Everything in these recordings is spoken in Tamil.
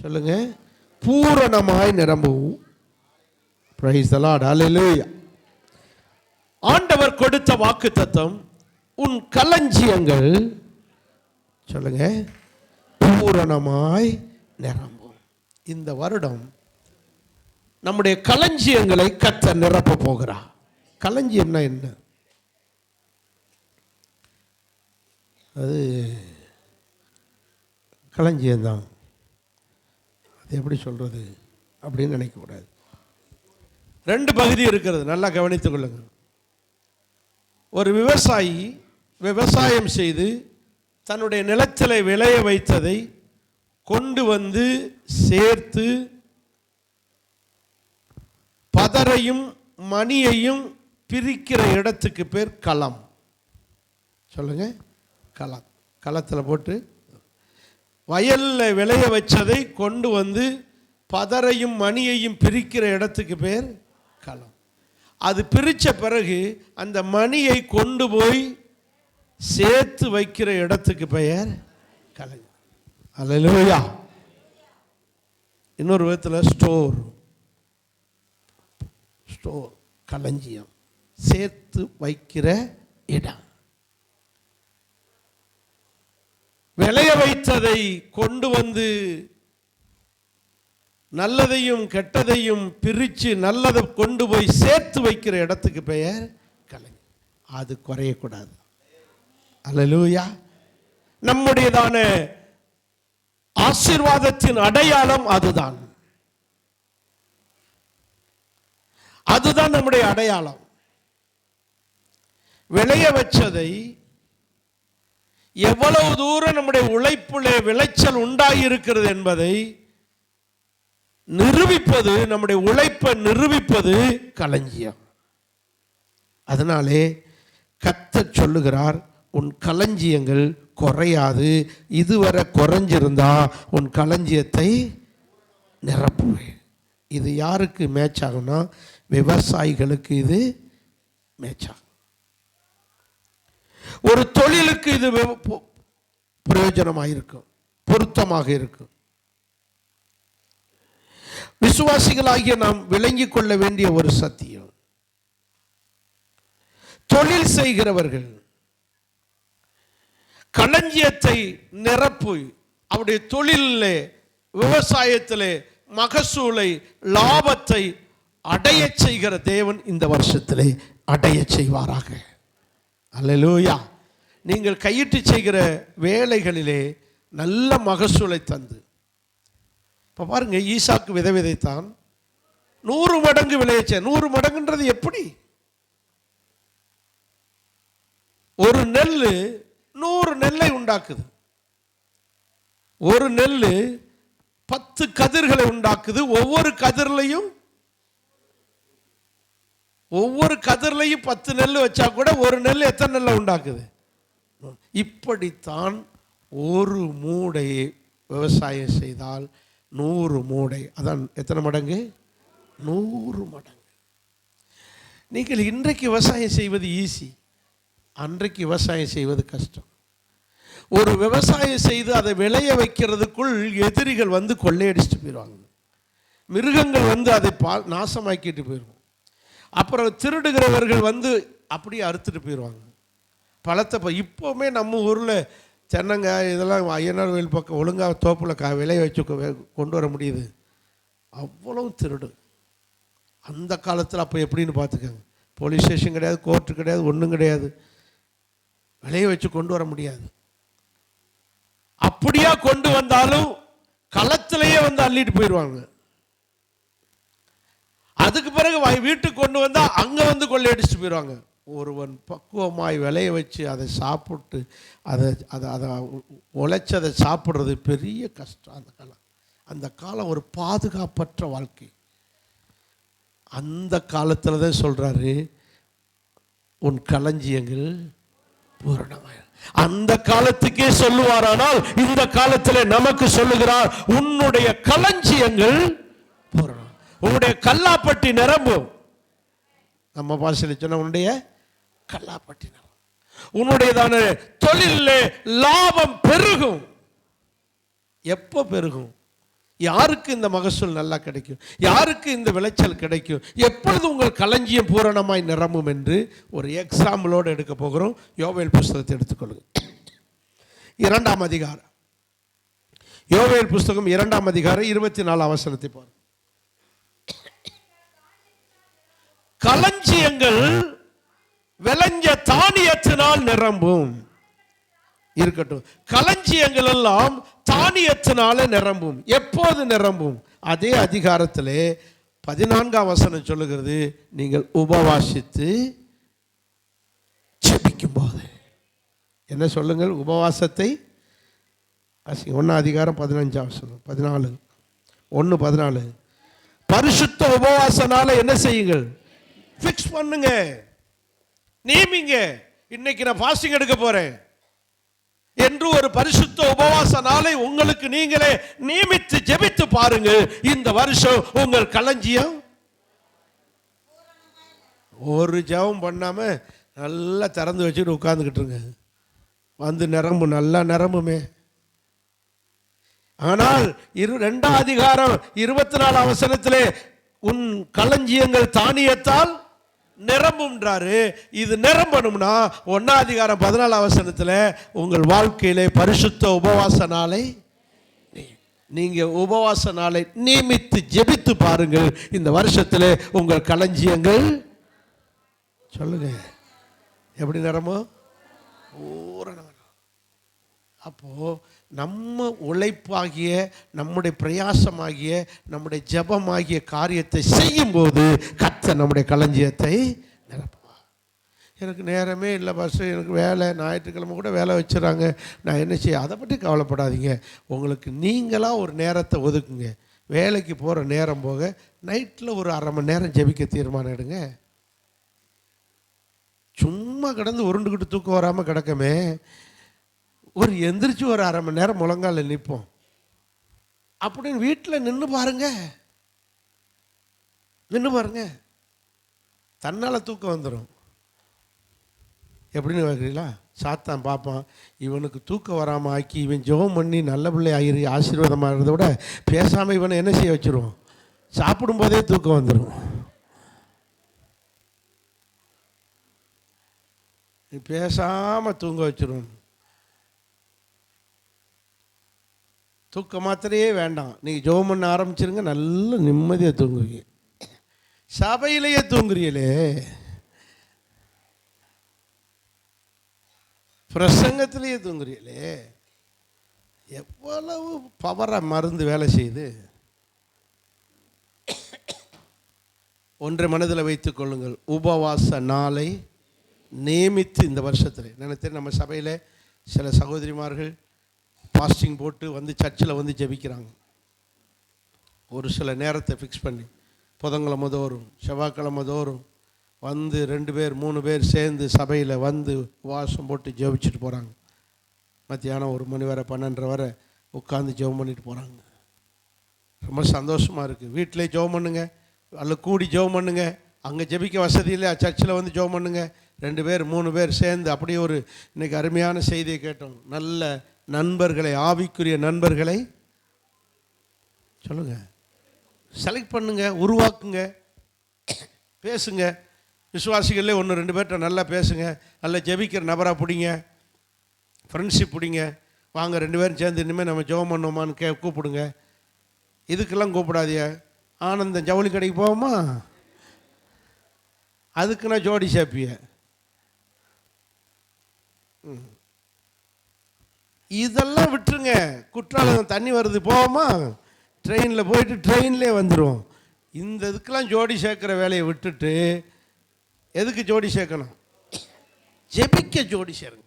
சொல்லுங்க. பூரணமாய் நிரம்பவும். பிரைஸ் ஆண்டவர் கொடுத்த வாக்கு தத்துவம் உன் களஞ்சியங்கள் சொல்லுங்க பூரணமாய் நிரம்பும். இந்த வருடம் நம்முடைய களஞ்சியங்களை கத்த நிரப்ப போகிறார் களஞ்சியம்னா என்ன? அது களஞ்சியம்தான். அது எப்படி சொல்கிறது அப்படின்னு நினைக்கக்கூடாது. ரெண்டு பகுதி இருக்கிறது நல்லா கவனித்துக் கொள்ளுங்கள் ஒரு விவசாயி விவசாயம் செய்து தன்னுடைய நிலத்தில் விளைய வைத்ததை கொண்டு வந்து சேர்த்து பதரையும் மணியையும் பிரிக்கிற இடத்துக்கு பேர் களம். சொல்லுங்கள் களம். களத்தில் போட்டு வயலில் விளைய வச்சதை கொண்டு வந்து பதரையும் மணியையும் பிரிக்கிற இடத்துக்கு பேர் களம். அது பிரித்த பிறகு அந்த மணியை கொண்டு போய் சேர்த்து வைக்கிற இடத்துக்கு பெயர் கலை அல்லேலூயா இன்னொரு விதத்தில் ஸ்டோர். ஸ்டோர் களஞ்சியம். சேர்த்து வைக்கிற இடம். விளைய வைத்ததை கொண்டு வந்து நல்லதையும் கெட்டதையும் பிரித்து நல்லதை கொண்டு போய் சேர்த்து வைக்கிற இடத்துக்கு பெயர் கலை. அது குறையக்கூடாது. அலலூயா நம்முடையதான ஆசீர்வாதத்தின் அடையாளம் அதுதான். அதுதான் நம்முடைய அடையாளம். விளைய வச்சதை எவ்வளவு தூரம் நம்முடைய உழைப்பிலே விளைச்சல் உண்டாயிருக்கிறது என்பதை நிரூபிப்பது நம்முடைய உழைப்பை நிரூபிப்பது களஞ்சியம். அதனாலே கத்த சொல்லுகிறார் உன் களஞ்சியங்கள் குறையாது இதுவரை குறைஞ்சிருந்தா உன் களஞ்சியத்தை நிரப்புவேன். இது யாருக்கு மேட்ச் ஆகும்னா விவசாயிகளுக்கு இது மேட்ச் ஆகும் ஒரு தொழிலுக்கு இது பிரயோஜனமாக இருக்கும் பொருத்தமாக இருக்கும். விசுவாசிகளாகிய நாம் விளங்கி கொள்ள வேண்டிய ஒரு சத்தியம். தொழில் செய்கிறவர்கள் களஞ்சியத்தை நிரப்பு அவருடைய தொழிலில் விவசாயத்திலே மகசூலை லாபத்தை அடைய செய்கிற தேவன் இந்த வருஷத்திலே அடைய செய்வாராக. அல்லலூயா. நீங்கள் கையிட்டு செய்கிற வேலைகளிலே நல்ல மகசூலை தந்து. இப்போ பாருங்க ஈசாக்கு விதை விதைத்தான். நூறு மடங்கு விளையச்ச நூறு மடங்குன்றது எப்படி? ஒரு நெல் நூறு நெல்லை உண்டாக்குது. ஒரு நெல் பத்து கதிர்களை உண்டாக்குது ஒவ்வொரு கதிர்லையும் ஒவ்வொரு கதிர்லையும் பத்து நெல் வச்சா கூட ஒரு நெல் எத்தனை நெல்லை உண்டாக்குது? இப்படித்தான் ஒரு மூடை விவசாயம் செய்தால் நூறு மூடை. அதான் எத்தனை மடங்கு? நூறு மடங்கு. நீங்கள் இன்றைக்கு விவசாயம் செய்வது ஈஸி அன்றைக்கு விவசாயம் செய்வது கஷ்டம். ஒரு விவசாயம் செய்து அதை விளைய வைக்கிறதுக்குள் எதிரிகள் வந்து கொள்ளையடிச்சிட்டு போயிடுவாங்க. மிருகங்கள் வந்து அதை பா நாசமாக்கிட்டு போயிடும் அப்புறம் திருடுகிறவர்கள் வந்து அப்படியே அறுத்துட்டு போயிடுவாங்க. பழத்தை இப்போ இப்போவுமே நம்ம ஊரில் தென்னங்காய் இதெல்லாம் ஐயனார் கோயில் பக்கம் ஒழுங்காக தோப்பில் கா விளைய வச்சு கொ- கொண்டு வர முடியுது. அவ்வளவு திருடு. அந்த காலத்தில் அப்போ எப்படின்னு பார்த்துக்கோங்க. போலீஸ் ஸ்டேஷன் கிடையாது கோர்ட்டு கிடையாது ஒன்றும் கிடையாது. விளைய வச்சு கொண்டு வர முடியாது. அப்படியா கொண்டு வந்தாலும் களத்திலேயே வந்து அள்ளிட்டு போயிடுவாங்க. அதுக்கு பிறகு வீட்டுக்கு கொண்டு வந்தால் அங்கே வந்து கொள்ளையடிச்சுட்டு போயிடுவாங்க ஒருவன் பக்குவமாய் விளைய வச்சு அதை சாப்பிட்டு அதை அதை அதை உழைச்சி அதை சாப்பிட்றது பெரிய கஷ்டம் அந்த காலம். அந்த காலம் ஒரு பாதுகாப்பற்ற வாழ்க்கை. அந்த காலத்தில் தான் சொல்கிறாரு உன் களஞ்சியங்கள் பூரணமாய் அந்த காலத்துக்கே சொல்லுவாரானால் இந்த காலத்தில் நமக்கு சொல்லுகிறார் உன்னுடைய களஞ்சியங்கள் உன்னுடைய கல்லாப்பட்டி நிரம்பும் நம்ம பாஷையில் சொன்ன உன்னுடைய கல்லாப்பட்டி நிரம்பும் உன்னுடையதான தொழிலில் லாபம் பெருகும். எப்போ பெருகும்? யாருக்கு இந்த மகசூல் நல்லா கிடைக்கும்? யாருக்கு இந்த விளைச்சல் கிடைக்கும்? எப்பொழுது உங்கள் களஞ்சியம் பூரணமாய் நிரம்பும் என்று ஒரு எக்ஸாம்பிளோடு எடுக்க போகிறோம். யோவேல் புஸ்தகத்தை எடுத்துக்கொள்ளுங்க. இரண்டாம் அதிகாரம். யோவேல் புஸ்தகம் இரண்டாம் அதிகாரம் இருபத்தி நாலாம் வசனத்தை பாருங்க. களஞ்சியங்கள் விளைஞ்ச தானியத்தினால் நிரம்பும். இருக்கட்டும். களஞ்சியங்கள் எல்லாம் தானியத்தினால நிரம்பும். எப்போது நிரம்பும்? அதே அதிகாரத்திலே பதினான்காம் வசனம் சொல்லுகிறது. நீங்கள் உபவாசித்து ஜெபிக்கும் போது என்ன சொல்லுங்கள்? உபவாசத்தை? ஒன்னா அதிகாரம் பதினஞ்சாம் வசனம் பதினாலு. ஒன்று பதினாலு. பரிசுத்த உபவாசனால என்ன செய்யுங்கள்? ஃபிக்ஸ் பண்ணுங்க. நியமிங்க. இன்னைக்கு நான் ஃபாஸ்டிங் எடுக்க போறேன். என்று ஒரு பரிசுத்த உபவாச நாளை உங்களுக்கு நீங்களே நியமித்து ஜெபித்து பாருங்க இந்த வருஷம் உங்கள் களஞ்சியம்? ஒரு ஜெபம் பண்ணாம நல்லா திறந்து வச்சுட்டு உட்கார்ந்துக்கிட்டுருங்க வந்து நிரம்பு நல்லா நிரம்புமே. ஆனால் இரு ரெண்டாம் அதிகாரம் இருபத்தி நாலு அவசரத்திலே உன் களஞ்சியங்கள் தானியத்தால் நிரம்பும்ன்றாரு. இது நிரம்பணும்னா ஒன்னா அதிகாரம் பதினாலு அவசரத்தில் உங்கள் வாழ்க்கையிலே பரிசுத்த உபவாச நாளை நீங்க உபவாச நாளை நியமித்து ஜெபித்து பாருங்கள். இந்த வருஷத்தில் உங்கள் களஞ்சியங்கள் சொல்லுங்க. எப்படி நிரம்போ அப்போ நம்ம உழைப்பாகிய நம்முடைய பிரயாசமாகிய நம்முடைய ஜெபமாகிய காரியத்தை செய்யும்போது கர்த்தர் நம்முடைய களஞ்சியத்தை நிரப்புவார் எனக்கு நேரமே இல்லை பஸ் எனக்கு வேலை ஞாயிற்றுக்கிழமை கூட வேலை வச்சுறாங்க. நான் என்ன செய்ய அதை பற்றி கவலைப்படாதீங்க. உங்களுக்கு நீங்களாக ஒரு நேரத்தை ஒதுக்குங்க. வேலைக்கு போகிற நேரம் போக நைட்டில் ஒரு அரை மணி நேரம் ஜெபிக்க தீர்மானம் எடுங்க. சும்மா கிடந்து உருண்டுக்கிட்டு தூக்கம் வராமல் கிடக்கமே. ஒரு எந்திரிச்சு ஒரு அரை மணி நேரம் முழங்கால நிற்போம் அப்படின்னு வீட்டில் நின்று பாருங்க. நின்று பாருங்கள் தன்னால் தூக்கம் வந்துடும் எப்படின்னு பார்க்குறீங்களா சாத்தான் பார்ப்பான் இவனுக்கு தூக்கம் வராமல் ஆக்கி இவன் ஜெபம் பண்ணி நல்ல பிள்ளை ஆகி ஆசீர்வாதமாக இருந்ததை விட பேசாமல் இவனை என்ன செய்ய வச்சிருவோம்? சாப்பிடும்போதே தூக்கம் வந்துடும் நீ பேசாமல் தூங்க வச்சிருவோம் தூக்க மாத்திரையே வேண்டாம். நீங்கள் ஜோம் பண்ண ஆரம்பிச்சிருங்க நல்ல நிம்மதியாக தூங்குவீங்க. சபையிலேயே தூங்குறீங்களே? பிரசங்கத்திலேயே தூங்குறீங்களே? எவ்வளவு பவராக மருந்து வேலை செய்யுது ஒன்றை மனதில் வைத்துக் கொள்ளுங்கள். உபவாச நாளை நியமித்து இந்த வருஷத்தில். நினைத்து நம்ம சபையில் சில சகோதரிமார்கள் ஃபாஸ்டிங் போட்டு வந்து சர்ச்சில் வந்து ஜெபிக்கிறாங்க. ஒரு சில நேரத்தை ஃபிக்ஸ் பண்ணி. புதன்கிழமை தோறும் செவ்வாய்க்கிழமை தோறும் வந்து ரெண்டு பேர் மூணு பேர் சேர்ந்து சபையில் வந்து வாசம் போட்டு ஜெபிச்சுட்டு போகிறாங்க மத்தியானம் ஒரு மணி வரை பன்னெண்டரை வரை உட்காந்து ஜெபம் பண்ணிட்டு போகிறாங்க ரொம்ப சந்தோஷமாக இருக்குது வீட்டிலே ஜெபம் பண்ணுங்க. அல்ல கூடி ஜெபம் பண்ணுங்க. அங்கே ஜெபிக்க வசதி இல்லை சர்ச்சில் வந்து ஜெபம் பண்ணுங்க. ரெண்டு பேர் மூணு பேர் சேர்ந்து அப்படியே ஒரு இன்றைக்கி அருமையான செய்தியை கேட்டோம். நல்ல நண்பர்களை ஆவிக்குரிய நண்பர்களை சொல்லுங்கள் செலக்ட் பண்ணுங்க உருவாக்குங்க பேசுங்க. விசுவாசிகளே ஒன்று ரெண்டு பேர்கிட்ட நல்லா பேசுங்க. நல்லா ஜெபிக்கிற நபராக பிடிங்க. ஃப்ரெண்ட்ஷிப் பிடிங்க. வாங்க ரெண்டு பேரும் சேர்ந்து இனிமேல் நம்ம ஜெபம் பண்ணோமான்னு கே கூப்பிடுங்க. இதுக்கெல்லாம் கூப்பிடாதிய ஆனந்தம் ஜவுளி கடைக்கு போவோமா? அதுக்கு நான் ஜோடி சாப்பிய இதெல்லாம் விட்டுருங்க. குற்றாலம் தண்ணி வருது போவோமா? ட்ரெயினில் போயிட்டு ட்ரெயின்லேயே வந்துடுவோம் இந்த இதுக்கெல்லாம் ஜோடி சேர்க்குற வேலையை விட்டுட்டு எதுக்கு ஜோடி சேர்க்கணும்? ஜெபிக்க ஜோடி சேருங்க.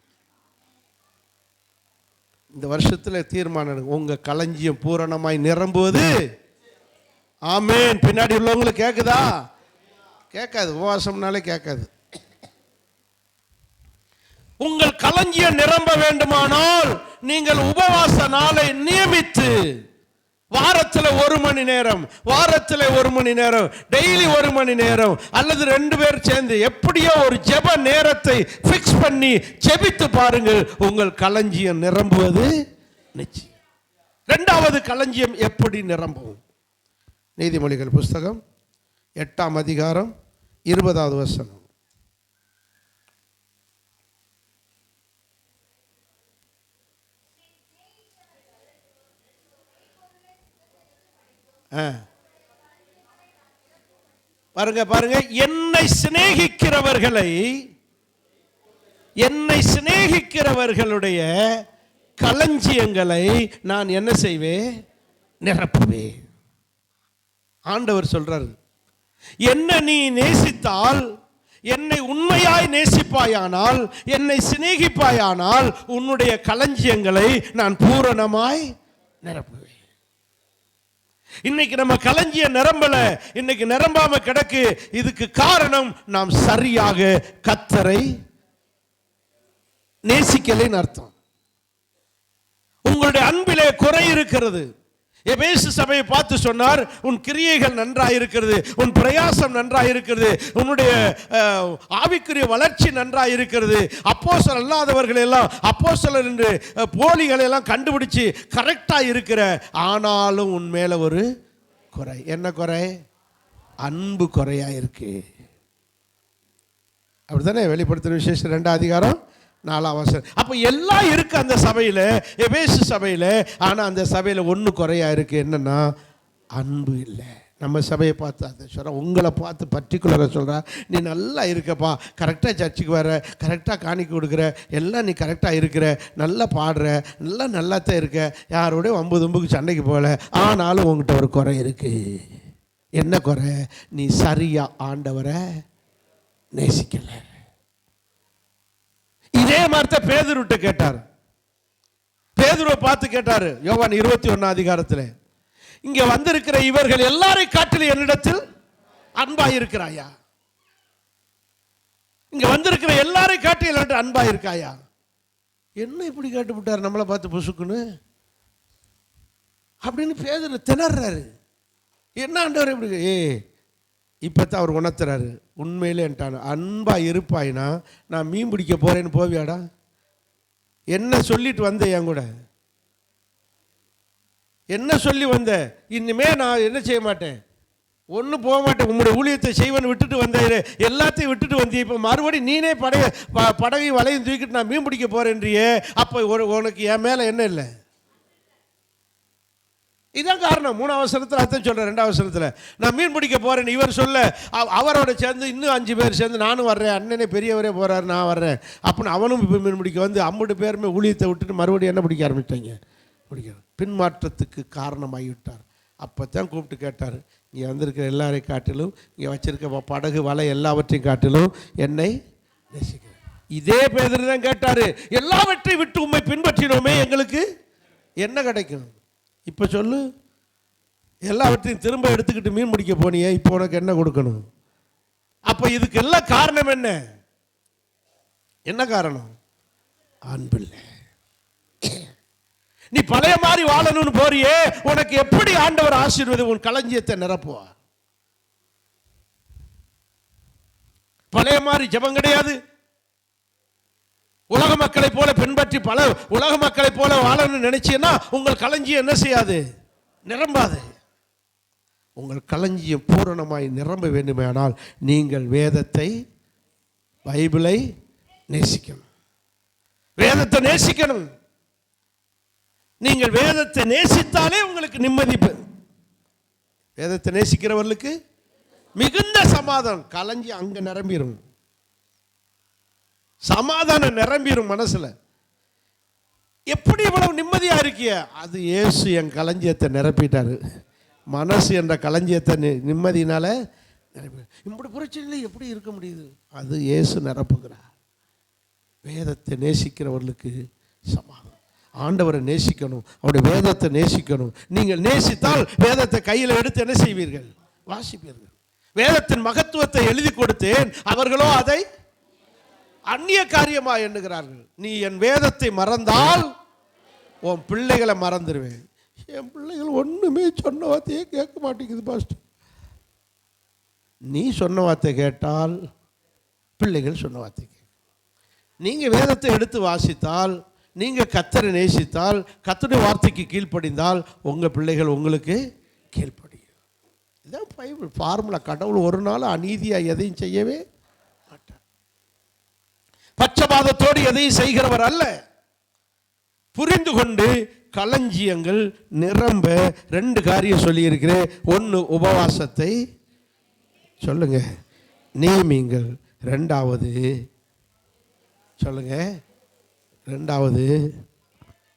இந்த வருஷத்தில் தீர்மானம் உங்கள் களஞ்சியம் பூரணமாய் நிரம்புவது. ஆமேன். பின்னாடி உள்ளவங்களுக்கு கேட்குதா கேட்காது. உபவாசம்னாலே கேட்காது. உங்கள் களஞ்சியம் நிரம்ப வேண்டுமானால் நீங்கள் உபவாச நாளை நியமித்து வாரத்தில் ஒரு மணி நேரம் வாரத்தில் ஒரு மணி நேரம் டெய்லி ஒரு மணி நேரம் அல்லது ரெண்டு பேர் சேர்ந்து எப்படியோ ஒரு ஜெப நேரத்தை ஃபிக்ஸ் பண்ணி ஜெபித்து பாருங்கள். உங்கள் களஞ்சியம் நிரம்புவது நிச்சயம். ரெண்டாவது களஞ்சியம் எப்படி நிரம்பும்? நீதிமொழிகள் புஸ்தகம் எட்டாம் அதிகாரம் இருபதாவது வசனம். பாருங்க பாருங்க. என்னை சிநேகிக்கிறவர்களை என்னை சிநேகிக்கிறவர்களுடைய களஞ்சியங்களை நான் என்ன செய்வேன்? நிரப்புவேன். ஆண்டவர் சொல்றாரு என்ன நீ நேசித்தால் என்னை உண்மையாய் நேசிப்பாயானால் என்னை சிநேகிப்பாயானால் உன்னுடைய களஞ்சியங்களை நான் பூரணமாய் நிரப்பு இன்னைக்கு நம்ம கலஞ்சிய நிரம்பல இன்னைக்கு நிரம்பாம கிடக்கு. இதுக்கு காரணம் நாம் சரியாக கத்தரை நேசிக்கலைன்னு அர்த்தம். உங்களுடைய அன்பிலே குறை இருக்கிறது. எபேசு சபையை பார்த்து சொன்னார் உன் கிரியைகள் நன்றாக இருக்கிறது உன் பிரயாசம் நன்றாக இருக்கிறது உன்னுடைய ஆவிக்குரிய வளர்ச்சி நன்றாக இருக்கிறது அப்போஸ்தலர் அல்லாதவர்கள் எல்லாம் சிலர் என்று போலிகளை எல்லாம் கண்டுபிடிச்சு கரெக்டாக இருக்கிற ஆனாலும் உன் மேலே ஒரு குறை. என்ன குறை? அன்பு குறையாக இருக்கு அப்படித்தானே? வெளிப்படுத்தின விசேஷம் ரெண்டாம் அதிகாரம் நாலாம் வசனம். அப்போ எல்லாம் இருக்கு அந்த சபையில் எபேசு சபையில். ஆனால் அந்த சபையில் ஒன்று குறையா இருக்குது என்னென்னா அன்பு இல்லை. நம்ம சபையை பார்த்து அதை சொல்கிறேன் உங்களை பார்த்து பர்டிகுலராக சொல்கிறா நீ நல்லா இருக்கப்பா. கரெக்டாக சர்ச்சுக்கு வர. கரெக்டாக காணிக்க கொடுக்குற. எல்லாம் நீ கரெக்டாக இருக்கிற. நல்லா பாடுற. நல்லா நல்லாத்தான் இருக்க. யாரோடய ஒம்பது ஒம்புக்கு சண்டைக்கு போகல. ஆனாலும் உங்கள்கிட்ட ஒரு குறை இருக்குது என்ன குறை? நீ சரியாக ஆண்டவரை நேசிக்கலை. இதே மாதிரி பேதுருட்ட கேட்டார். பேதுருவை பார்த்து கேட்டாரு யோவான் இருபத்தி ஒன்னாம் அதிகாரத்தில் இங்கே வந்திருக்கிற இவர்கள் எல்லாரை காட்டிலும் என்னிடத்தில் அன்பாய் இருக்கிறாயா இங்க வந்திருக்கிற எல்லாரை காட்டி எல்லாரும் அன்பா இருக்காயா என்ன இப்படி கேட்டு விட்டார் நம்மளை பார்த்து புசுக்குன்னு? அப்படின்னு பேதுரு திணறாரு. என்ன ஆண்டவர் இப்படி ஏ இப்போ தான் அவர் உணர்த்துறாரு. உண்மையிலே என்ட்டான். அன்பாக இருப்பாயினா நான் மீன் பிடிக்க போகிறேன்னு போவியாடா? என்ன சொல்லிட்டு வந்த என் கூட? என்ன சொல்லி வந்த? இனிமே நான் என்ன செய்ய மாட்டேன்? ஒன்றும் போக மாட்டேன். உங்களுடைய ஊழியத்தை செய்வன் விட்டுட்டு வந்தேன். எல்லாத்தையும் விட்டுட்டு வந்தியே. இப்போ மறுபடியும் நீனே படகு படகையும் வலையும் தூக்கிட்டு நான் மீன் பிடிக்க போகிறேன்றியே அப்போ ஒரு உனக்கு என் மேலே என்ன இல்லை? இதான் காரணம். மூணு அவசரத்தில் அர்த்தம் சொல்கிறேன் ரெண்டு அவசரத்தில். நான் மீன் பிடிக்க போகிறேன் இவர் சொல்ல. அவரோட சேர்ந்து இன்னும் அஞ்சு பேர் சேர்ந்து நானும் வர்றேன் அண்ணனே பெரியவரே போகிறாரு நான் வர்றேன். அப்படின்னு அவனும் இப்போ மீன் பிடிக்க வந்து அம்புட்டு பேருமே ஊழியத்தை விட்டுட்டு மறுபடியும் என்ன பிடிக்க ஆரம்பிச்சிட்டாங்க? பிடிக்கிறார் பின்மாற்றத்துக்கு காரணமாகிவிட்டார். அப்போ தான் கூப்பிட்டு கேட்டார் இங்கே வந்திருக்கிற எல்லாரையும் காட்டிலும் இங்கே வச்சுருக்க படகு வலை எல்லாவற்றையும் காட்டிலும் என்னை நேசிக்கிறேன். இதே பேதர் தான் கேட்டார் எல்லாவற்றையும் விட்டு உண்மை பின்பற்றினோமே எங்களுக்கு என்ன கிடைக்கும்? இப்போ சொல்லு. எல்லாவற்றையும் திரும்ப எடுத்துக்கிட்டு மீன் பிடிக்க போனியே இப்போ உனக்கு என்ன கொடுக்கணும்? அப்போ இதுக்கு எல்லாம் காரணம் என்ன? என்ன காரணம்? அன்பில்லை நீ பழைய மாதிரி வாழணும்னு போறியே உனக்கு எப்படி ஆண்டவர் ஆசீர்வதி உன் களஞ்சியத்தை நிரப்புவா பழைய மாதிரி ஜெபம் கிடையாது. உலக மக்களை போல பின்பற்றி பல உலக மக்களை போல வாழணும்னு நினைச்சீங்கன்னா உங்கள் களஞ்சியம் என்ன செய்யாது? நிரம்பாது. உங்கள் களஞ்சியம் பூரணமாய் நிரம்ப வேண்டுமானால் நீங்கள் வேதத்தை பைபிளை நேசிக்கணும். வேதத்தை நேசிக்கணும். நீங்கள் வேதத்தை நேசித்தாலே உங்களுக்கு நிம்மதி வேதத்தை நேசிக்கிறவர்களுக்கு மிகுந்த சமாதானம். களஞ்சி அங்கே நிரம்பிடும் சமாதானம் நிரம்பிடும் மனசில். எப்படி இவ்வளவு நிம்மதியாக இருக்கிய? அது ஏசு என் களஞ்சியத்தை நிரப்பிட்டாரு. மனசு என்ற களஞ்சியத்தை நி- நிரப்பி இப்படி பிரச்சனையில் எப்படி இருக்க முடியுது? அது இயேசு நிரப்புகிறார். வேதத்தை நேசிக்கிறவர்களுக்கு சமாதானம். ஆண்டவரை நேசிக்கணும். அவருடைய வேதத்தை நேசிக்கணும். நீங்கள் நேசித்தால் வேதத்தை கையில் எடுத்து என்ன செய்வீர்கள்? வாசிப்பீர்கள். வேதத்தின் மகத்துவத்தை எழுதி கொடுத்தேன். அவர்களோ அதை அந்நிய காரியமா எண்ணுகிறார்கள். நீ என் வேதத்தை மறந்தால் உன் பிள்ளைகளை மறந்துடுவேன். என் பிள்ளைகள் ஒன்றுமே சொன்ன வார்த்தையே கேட்க மாட்டேங்குது பாஸ்டர். நீ சொன்ன வார்த்தை கேட்டால் பிள்ளைகள் சொன்ன வார்த்தை கேட்கும். நீங்கள் வேதத்தை எடுத்து வாசித்தால் நீங்கள் கத்தரை நேசித்தால் கத்தருடைய வார்த்தைக்கு கீழ்ப்படிந்தால் உங்கள் பிள்ளைகள் உங்களுக்கு கீழ்ப்படியும். இதான் பைபிள் ஃபார்முலா. கடவுள் ஒரு நாள் அநீதியாக எதையும் செய்யவே பச்சபாதத்தோடு எதையும் செய்கிறவர் அல்ல. புரிந்து கொண்டு களஞ்சியங்கள் நிரம்ப ரெண்டு காரியம் சொல்லியிருக்கிறேன். ஒன்று உபவாசத்தை சொல்லுங்க. நியமிங்கள். ரெண்டாவது சொல்லுங்க. ரெண்டாவது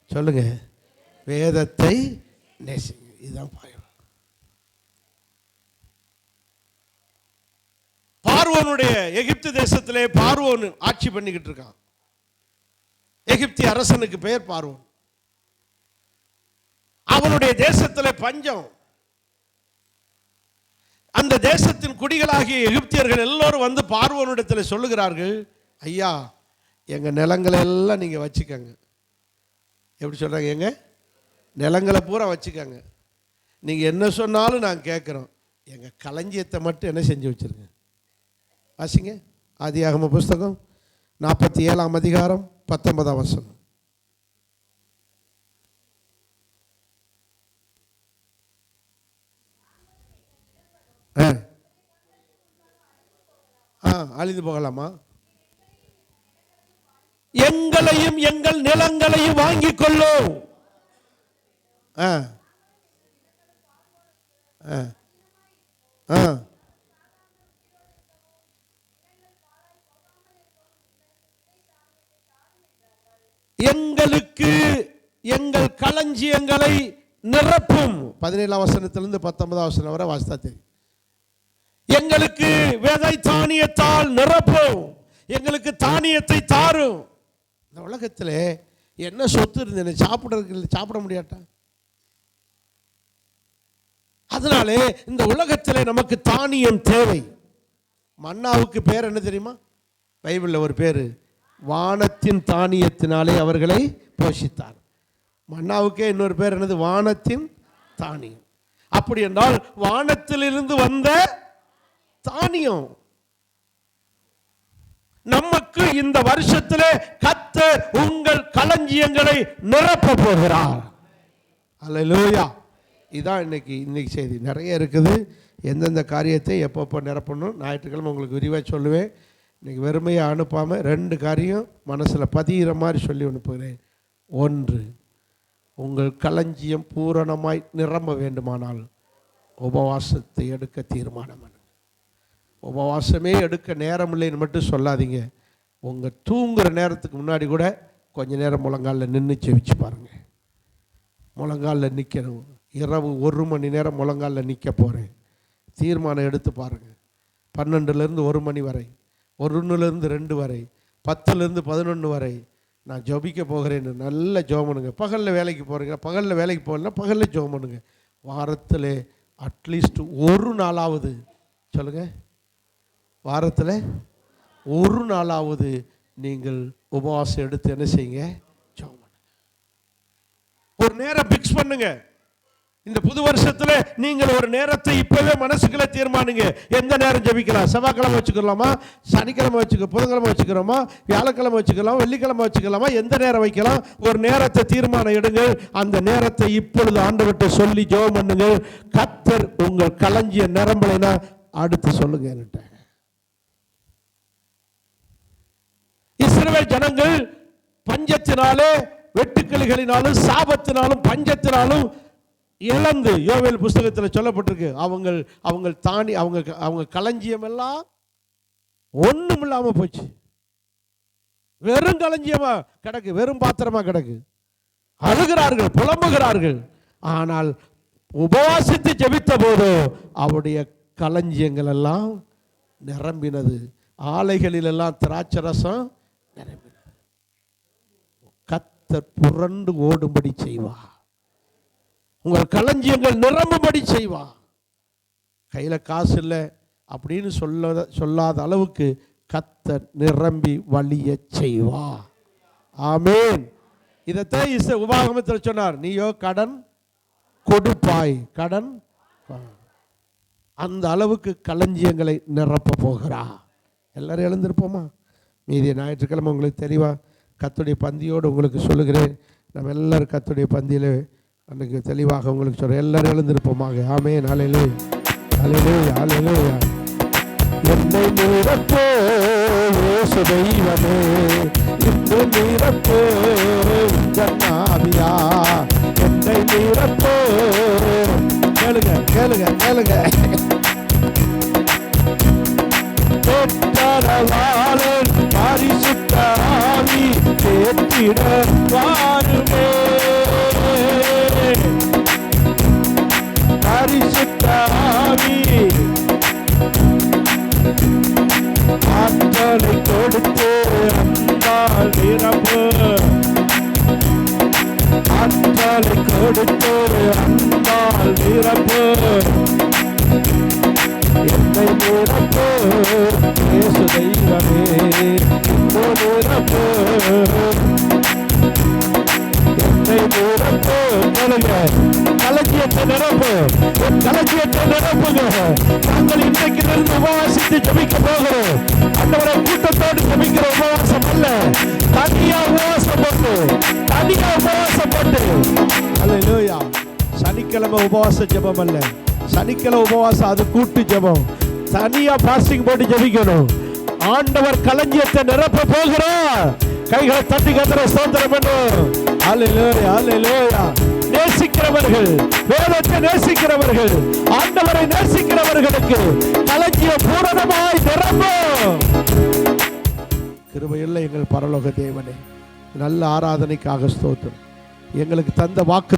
சொல்லுங்க. வேதத்தை நேசிங்க. இதுதான் பார்வோனுடைய எகிப்து தேசத்திலே பார்வோன் ஆட்சி பண்ணிக்கிட்டு இருக்கான். எகிப்தி அரசனுக்கு பெயர் பார்வோன். அவனுடைய தேசத்துல பஞ்சம். அந்த தேசத்தின் குடிகளாகிய எகிப்தியர்கள் எல்லோரும் வந்து பார்வோனிடத்தில் சொல்லுகிறார்கள் ஐயா எங்க நிலங்களை எல்லாம் நீங்க வச்சுக்கோங்க. எப்படி சொல்றாங்க எங்க? நிலங்களை பூரா வச்சுக்கோங்க. நீங்க என்ன சொன்னாலும் நாங்கள் கேட்குறோம். எங்க களஞ்சியத்தை மட்டும் என்ன செஞ்சு வச்சிருங்க. வாசிங்க. ஆதியாகம புஸ்தகம் நாற்பத்தி ஏழாம் அதிகாரம் பத்தொன்பதாம் வசனம். ஆ. அழிந்து போகலாமா? எங்களையும் எங்கள் நிலங்களையும் வாங்கிக் கொள்ளும் ஆ. ஆ. ஆ. எங்களுக்கு எங்கள் களஞ்சியங்களை நிரப்பும். பதினேழாம் வசனத்திலிருந்து பத்தொன்பதாம் வசனம் வரை வாசித்தா தெரியும். எங்களுக்கு விதை தானியத்தால் நிரப்பும். எங்களுக்கு தானியத்தை தாரும். இந்த உலகத்தில் என்ன சொத்து இருந்தது சாப்பிட்றதுக்கு சாப்பிட முடியாட்டா? அதனாலே இந்த உலகத்தில் நமக்கு தானியம் தேவை. மன்னாவுக்கு பேர் என்ன தெரியுமா? பைபிளில் ஒரு பேர் வானத்தின் தானியத்தினாலே அவர்களை போஷித்தார். மன்னாவுக்கே இன்னொரு பேர் என்னது? வானத்தின் தானியம். அப்படி என்றால் வானத்திலிருந்து வந்த தானியம். நமக்கு இந்த வருஷத்திலே கத்த உங்கள் களஞ்சியங்களை நிரப்ப போகிறார். அல்லேலூயா. இதான் இன்னைக்கு இன்னைக்கு செய்தி. நிறைய இருக்குது. எந்தெந்த காரியத்தை எப்பப்போ நிரப்பணும்? ஞாயிற்றுக்கிழமை உங்களுக்கு விரிவாக சொல்லுவேன். இன்றைக்கி வெறுமையாக அனுப்பாமல் ரெண்டு காரியம் மனசில் பதிகிற மாதிரி சொல்லி அனுப்புகிறேன் ஒன்று உங்கள் களஞ்சியம் பூரணமாய் நிரம்ப வேண்டுமானால் உபவாசத்தை எடுக்க தீர்மானம் உபவாசமே எடுக்க நேரம் இல்லைன்னு மட்டும் சொல்லாதீங்க. உங்கள் தூங்குகிற நேரத்துக்கு முன்னாடி கூட கொஞ்ச நேரம் முழங்காலில் நின்று செவிச்சு பாருங்கள் முழங்காலில் நிற்கணும் இரவு ஒரு மணி நேரம் முழங்காலில் நிற்க போகிறேன் தீர்மானம் எடுத்து பாருங்கள் பன்னெண்டுலேருந்து ஒரு மணி வரை ஒரு ஒன்றுலேருந்து ரெண்டு வரை பத்துலேருந்து பதினொன்று வரை நான் ஜபிக்க போகிறேன்னு நல்ல ஜோமனுங்க பண்ணுங்க. பகலில் வேலைக்கு போகிறீங்க பகலில் வேலைக்கு போகலன்னா பகலில் ஜோமனுங்க பண்ணுங்க. வாரத்தில் அட்லீஸ்ட் ஒரு நாளாவது சொல்லுங்கள் வாரத்தில் ஒரு நாளாவது நீங்கள் உபவாசம் எடுத்து என்ன செய்யுங்க? ஜெபம் பண்ணுங்க. ஒரு நேரம் ஃபிக்ஸ் பண்ணுங்கள் இந்த புது வருஷத்துல நீங்கள் ஒரு நேரத்தை இப்போவே மனசுக்குள்ளே தீர்மானிங்க. எந்த நேரம் ஜெபிக்கலாம்? செவ்வாய்க்கிழமை வச்சுக்கலாமா? சனிக்கிழமை வச்சுக்க புதன்கிழமை வச்சுக்கிறோமா? வியாழக்கிழமை வச்சுக்கலாம்? வெள்ளிக்கிழமை வச்சுக்கலாமா? எந்த நேரம் வைக்கலாம்? ஒரு நேரத்தை தீர்மானம் எடுங்கள் அந்த நேரத்தை இப்பொழுது ஆண்டவர்கிட்ட சொல்லி ஜோம் பண்ணுங்கள் கத்தர் உங்கள் களஞ்சிய நிரம்பலைனா அடுத்து சொல்லுங்க என்கிட்ட. இஸ்ரவேல் ஜனங்கள் பஞ்சத்தினாலே வெட்டுக்கிளிகளினாலும் சாபத்தினாலும் பஞ்சத்தினாலும் இழந்து யோவேல் புஸ்தகத்தில் சொல்லப்பட்டிருக்கு. அவங்க அவங்க தாண்டி அவங்க அவங்க களஞ்சியமெல்லாம் ஒன்றும் இல்லாமல் போச்சு. வெறும் களஞ்சியமாக கிடக்கு வெறும் பாத்திரமா கிடக்கு. அழுகிறார்கள் புலம்புகிறார்கள். ஆனால் உபவாசித்து ஜெபித்த போது அவருடைய களஞ்சியங்கள் எல்லாம் நிரம்பினது. ஆலைகளிலெல்லாம் திராட்சை ரசம் நிரம்பினது. கத்தர் புரண்டு ஓடும்படி செய்வா உங்கள் களஞ்சியங்கள் நிரம்பும்படி செய்வா. கையில் காசு இல்லை அப்படின்னு சொல்ல சொல்லாத அளவுக்கு கத்த நிரம்பி வழிய செய்வா. ஆமேன். இதைத்தான் இச உபாகமத்தில் சொன்னார். நீயோ கடன் கொடுப்பாய். கடன்? அந்த அளவுக்கு களஞ்சியங்களை நிரப்ப போகிறா. எல்லாரும் எழுந்திருப்போமா? மீதி ஞாயிற்றுக்கிழமை உங்களுக்கு தெளிவாக கத்துடைய பந்தியோடு உங்களுக்கு சொல்லுகிறேன். நம்ம எல்லோரும் கத்துடைய பந்தியில் அன்றைக்கு தெளிவாக உங்களுக்கு சொல்கிறேன் எல்லாரும் எழுந்திருப்போமாக. ஆமே நாளையிலே நாளையிலே ஆலையிலே என்னை நிரப்போ தெய்வமே. இன்று நிரப்போ ஜன்னாவியா என்னை நிரப்போ. கேளுங்க கேளுங்க கேளுங்க. பெற்றரவாளன் பரிசுத்த கேட்டிட வாருமே. பரிசுத்த ஆவி. ஆற்றலை கொடுத்து அன்பால் நிரப்பு. ஆற்றலை கொடுத்து அன்பால் நிரப்பு. என்னை நிரப்பு இயேசு தெய்வமே. இப்போ நிரப்பு. என்னை நிரப்பு சொல்லுங்க கலக்கியத்தை நிரப்பு கலக்கியத்தை நிரப்புங்க நாங்கள் இன்றைக்கு நின்று உபவாசித்து ஜபிக்க போகிறோம். அந்தவரை கூட்டத்தோடு ஜபிக்கிற உபவாசம் அல்ல. தனியா உபவாசம் போட்டு தனியா உபவாசம் போட்டு அல்லேலூயா சனிக்கிழமை உபவாச ஜெபம் அல்ல. சனிக்கிழமை உபவாசம் அது கூட்டு ஜெபம். தனியா பாஸ்டிங் போட்டு ஜபிக்கணும். ஆண்டவர் களஞ்சியத்தை நிரப்ப போகிறார். கைகளை தட்டி கத்துற ஸ்தோத்திரம் பண்ணுவோம். நேசிக்கிறவர்கள் வேதத்தை நேசிக்கிறவர்கள் ஆண்டவரை நேசிக்கிறவர்களுக்கு கலங்கிய பூரணமாய் நிரம்பும் கிருபையுள்ள எங்கள் பரலோக தேவனே நல்ல ஆராதனைக்காக ஸ்தோத்திரம். எங்களுக்கு தந்த வாக்கு